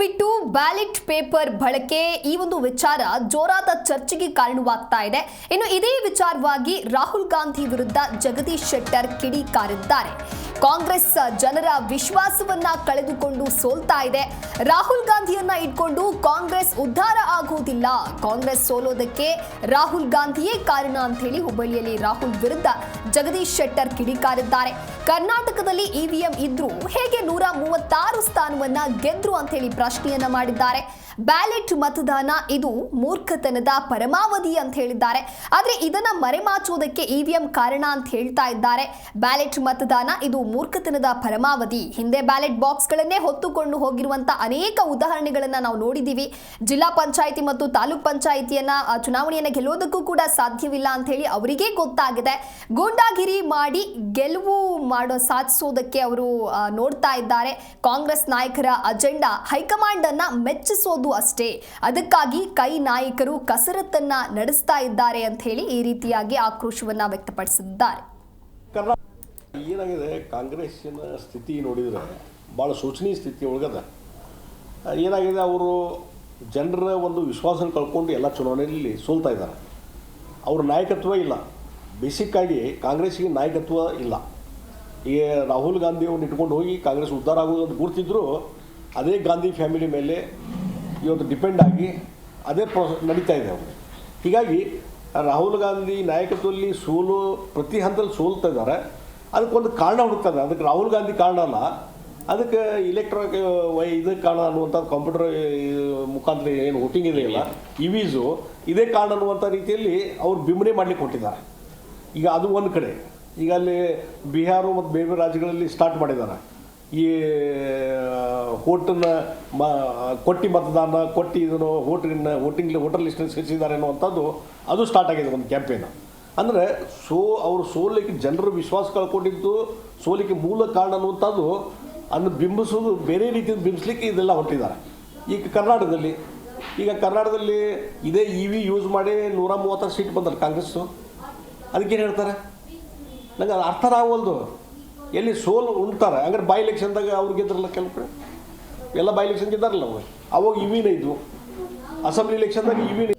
ಬಿಟ್ಟು ballot paper ಬಳಕೆ ಈ ಒಂದು ವಿಚಾರ ಜೋರಾದ ಚರ್ಚೆಗೆ ಕಾರಣವಾಗ್ತಾ ಇದೆ. ಇನ್ನು ಇದೇ ವಿಚಾರವಾಗಿ ರಾಹುಲ್ ಗಾಂಧಿ ವಿರುದ್ಧ ಜಗದೀಶ್ ಶೆಟ್ಟರ್ ಕಿಡಿಕಾರಿದ್ದಾರೆ. ಕಾಂಗ್ರೆಸ್ ಜನರ ವಿಶ್ವಾಸವನ್ನ ಕಳೆದುಕೊಂಡು ಸೋಲ್ತಾ ಇದೆ. ರಾಹುಲ್ ಗಾಂಧಿಯನ್ನ ಇಟ್ಕೊಂಡು ಕಾಂಗ್ರೆಸ್ ಉದ್ಧಾರ ಆಗುವುದಿಲ್ಲ. ಕಾಂಗ್ರೆಸ್ ಸೋಲೋದಕ್ಕೆ ರಾಹುಲ್ ಗಾಂಧಿಯೇ ಕಾರಣ ಅಂತ ಹೇಳಿ ಹುಬ್ಬಳ್ಳಿಯಲ್ಲಿ ರಾಹುಲ್ ವಿರುದ್ಧ ಜಗದೀಶ್ ಶೆಟ್ಟರ್ ಕಿಡಿಕಾರಿದ್ದಾರೆ. ಕರ್ನಾಟಕದಲ್ಲಿ ಇವಿಎಂ ಇದ್ರೂ ಹೇಗೆ ನೂರ ಮೂವತ್ತಾರು ಸ್ಥಾನವನ್ನ ಗೆದ್ರು ಅಂತ ಹೇಳಿ ಪ್ರಶ್ನೆಯನ್ನ ಮಾಡಿದ್ದಾರೆ. ಬ್ಯಾಲೆಟ್ ಮತದಾನ ಇದು ಮೂರ್ಖತನದ ಪರಮಾವಧಿ ಅಂತ ಹೇಳಿದ್ದಾರೆ. ಆದರೆ ಇದನ್ನ ಮರೆಮಾಚುವುದಕ್ಕೆ ಇವಿಎಂ ಕಾರಣ ಅಂತ ಹೇಳ್ತಾ ಇದ್ದಾರೆ. ಬ್ಯಾಲೆಟ್ ಮತದಾನ ಇದು ಮೂರ್ಖತನದ ಪರಮಾವಧಿ. ಹಿಂದೆ ಬ್ಯಾಲೆಟ್ ಬಾಕ್ಸ್ಗಳನ್ನೇ ಹೊತ್ತುಕೊಂಡು ಹೋಗಿರುವಂತ ಅನೇಕ ಉದಾಹರಣೆಗಳನ್ನ ನಾವು ನೋಡಿದ್ದೀವಿ. ಜಿಲ್ಲಾ ಪಂಚಾಯಿತಿ ಮತ್ತು ತಾಲೂಕ್ ಪಂಚಾಯಿತಿಯನ್ನ ಚುನಾವಣೆಯನ್ನ ಗೆಲ್ಲೋದಕ್ಕೂ ಕೂಡ ಸಾಧ್ಯವಿಲ್ಲ ಅಂತ ಹೇಳಿ ಅವರಿಗೆ ಗೊತ್ತಾಗಿದೆ. ಗೂಂಡಾಗಿರಿ ಮಾಡಿ ಗೆಲುವು ಮಾಡೋ, ಸಾಧಿಸೋದಕ್ಕೆ ಅವರು ನೋಡ್ತಾ ಇದ್ದಾರೆ. ಕಾಂಗ್ರೆಸ್ ನಾಯಕರ ಅಜೆಂಡಾ ಹೈಕಮಾಂಡ್ ಅನ್ನ ಮೆಚ್ಚಿಸೋದು ಅಷ್ಟೇ. ಅದಕ್ಕಾಗಿ ಕೈ ನಾಯಕರು ಕಸರತ್ತನ್ನ ನಡೆಸ್ತಾ ಇದ್ದಾರೆ ಅಂತ ಹೇಳಿ ಈ ರೀತಿಯಾಗಿ ಆಕ್ರೋಶವನ್ನ ವ್ಯಕ್ತಪಡಿಸಿದ್ದಾರೆ. ಏನಾಗಿದೆ? ಕಾಂಗ್ರೆಸ್ಸಿನ ಸ್ಥಿತಿ ನೋಡಿದ್ರೆ ಭಾಳ ಶೋಚನೀಯ ಸ್ಥಿತಿ ಒಳಗದ. ಏನಾಗಿದೆ? ಅವರು ಜನರ ಒಂದು ವಿಶ್ವಾಸ ಕಳ್ಕೊಂಡು ಎಲ್ಲ ಚುನಾವಣೆಯಲ್ಲಿ ಸೋಲ್ತಾ ಇದ್ದಾರೆ. ಅವ್ರ ನಾಯಕತ್ವ ಇಲ್ಲ. ಬೇಸಿಕ್ಕಾಗಿ ಕಾಂಗ್ರೆಸ್ಸಿಗೆ ನಾಯಕತ್ವ ಇಲ್ಲ. ಈಗ ರಾಹುಲ್ ಗಾಂಧಿ ಅವ್ರನ್ನ ಇಟ್ಕೊಂಡು ಹೋಗಿ ಕಾಂಗ್ರೆಸ್ ಉದ್ಧಾರ ಆಗೋದು ಅಂತ ಗುರ್ತಿದ್ರು. ಅದೇ ಗಾಂಧಿ ಫ್ಯಾಮಿಲಿ ಮೇಲೆ ಇವತ್ತು ಡಿಪೆಂಡ್ ಆಗಿ ಅದೇ ಪ್ರೊ ನಡೀತಾ ಇದೆ ಅವರು. ಹೀಗಾಗಿ ರಾಹುಲ್ ಗಾಂಧಿ ನಾಯಕತ್ವದಲ್ಲಿ ಸೋಲು, ಪ್ರತಿ ಹಂತದಲ್ಲಿ ಸೋಲ್ತಾ ಇದ್ದಾರೆ. ಅದಕ್ಕೊಂದು ಕಾರಣ ಹುಡುಕ್ತದೆ ಅದಕ್ಕೆ ರಾಹುಲ್ ಗಾಂಧಿ ಕಾರಣ ಅಲ್ಲ. ಅದಕ್ಕೆ ಇಲೆಕ್ಟ್ರಾನಿಕ್ ವೈ ಇದಕ್ಕೆ ಕಾರಣ ಅನ್ನುವಂಥದ್ದು ಕಂಪ್ಯೂಟರ್ ಮುಖಾಂತರ ಏನು ವೋಟಿಂಗ್ ಇದೆಯಲ್ಲ ಇವೀಸು ಇದೇ ಕಾರಣ ಅನ್ನುವಂಥ ರೀತಿಯಲ್ಲಿ ಅವ್ರು ಬಿಂಬನೆ ಮಾಡಲಿಕ್ಕೆ ಕೊಟ್ಟಿದ್ದಾರೆ ಈಗ ಅದು ಒಂದು ಕಡೆ. ಈಗ ಅಲ್ಲಿ ಬಿಹಾರ ಮತ್ತು ಬೇರೆ ಬೇರೆ ರಾಜ್ಯಗಳಲ್ಲಿ ಸ್ಟಾರ್ಟ್ ಮಾಡಿದ್ದಾರೆ. ಈ ಹೋಟನ್ನ ಮ, ಕೊಟ್ಟಿ ಮತದಾನ, ಕೊಟ್ಟಿ ಇದನ್ನು ವೋಟಿನ ವೋಟಿಂಗ್ ವೋಟರ್ ಲಿಸ್ಟಲ್ಲಿ ಸೇರಿಸಿದ್ದಾರೆ ಅನ್ನುವಂಥದ್ದು, ಅದು ಸ್ಟಾರ್ಟ್ ಆಗಿದೆ ಒಂದು ಕ್ಯಾಂಪೇನ್ ಅಂದರೆ ಸೋ, ಅವರು ಸೋಲಿಕ್ಕೆ ಜನರು ವಿಶ್ವಾಸ ಕಳ್ಕೊಂಡಿದ್ದು ಸೋಲಿಗೆ ಮೂಲ ಕಾರಣ ಅನ್ನುವಂಥದ್ದು ಅದನ್ನು ಬಿಂಬಿಸೋದು ಬೇರೆ ರೀತಿಯಿಂದ ಬಿಂಬಿಸ್ಲಿಕ್ಕೆ ಇದೆಲ್ಲ ಹೊಟ್ಟಿದ್ದಾರೆ ಈಗ ಕರ್ನಾಟಕದಲ್ಲಿ ಈಗ ಕರ್ನಾಟಕದಲ್ಲಿ ಇದೇ ಇ ವಿ ಯೂಸ್ ಮಾಡಿ ನೂರ ಮೂವತ್ತಾರು ಸೀಟ್ ಬಂದರು ಕಾಂಗ್ರೆಸ್ಸು. ಅದಕ್ಕೇನು ಹೇಳ್ತಾರೆ? ನನಗೆ ಅದು ಅರ್ಥ ಆಗವಲ್ದು ಎಲ್ಲಿ ಸೋಲು ಉಣ್ತಾರೆ ಹಂಗಾರೆ ಬೈ ಎಲೆಕ್ಷನ್ದಾಗ ಅವ್ರು ಗೆದ್ರಲ್ಲ ಕೆಲವು ಕಡೆ? ಎಲ್ಲ ಬೈ ಎಲೆಕ್ಷನ್ ಗೆದ್ದಾರಲ್ಲ ಅವಾಗ ಅವಾಗ ಇವಿನೇ ಇದ್ವು ಅಸೆಂಬ್ಲಿ ಎಲೆಕ್ಷನ್ದಾಗ ಇವಿನೇ